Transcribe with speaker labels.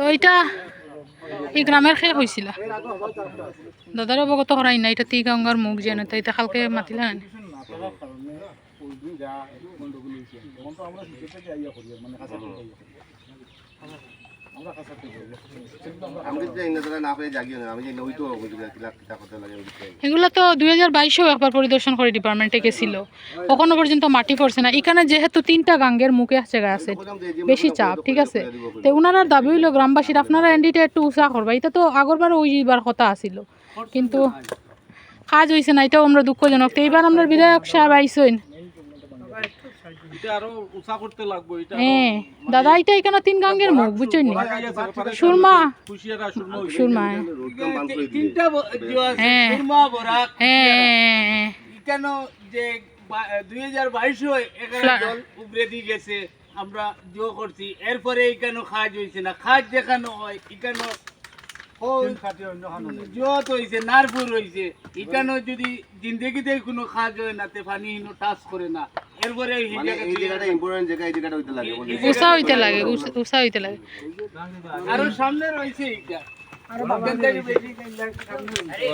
Speaker 1: তো এটা এই গ্রামের খেয়ে হয়েছিল দাদার অবগত করাই না এটা তি গঙ্গার মুখ যেন, তো এটা কালকে মাতিলা না তো হাজার বাইশেও একবার পরিদর্শন কখনো পর্যন্ত মাটি পড়ছে না। যেহেতু তিনটা গাঙ্গের মুখে আছে বেশি চাপ, ঠিক আছে? তো ওনার দাবি হইল, গ্রামবাসীর, আপনারা এন্ডিটা একটু উৎসাহ করবা। এটা তো আগরবার ওইবার কথা আছিল। কিন্তু কাজ হয়েছে না, এটাও আমরা দুঃখজনক। তো এইবার আমরা বিধায়ক সাহেব আইসইন
Speaker 2: এটা আরও উঁচা করতে লাগবে এটা
Speaker 1: হ্যাঁ দাদা এটা এখানে তিন গাঙ্গের মুখ বুঝছেন নি? সুরমা। সুরমা হ্যাঁ। হ্যাঁ।
Speaker 3: সুরমা।
Speaker 1: হ্যাঁ
Speaker 3: কেন যে দুই হাজার বাইশে জল উবরে দিয়ে গেছে আমরা জো করছি। এরপরে এখানে খাজ হয়েছে না। খাজ যেখানে হয় এখানে জত হয়েছে নারপুর হয়েছে এখানে যদি জিন্দগিতে কোনো খাজ হয় না তে পানি হিনো টাচ করে না। এরপরে এই
Speaker 4: মানে জায়গাটা ইম্পর্টেন্ট জায়গা এই জায়গাটা হইতে লাগে
Speaker 1: উষা হইতে লাগে উষা- হইতে লাগে।
Speaker 3: আর সামনে রয়েছে এটা এখান থেকে বেশি সামনে রয়েছে।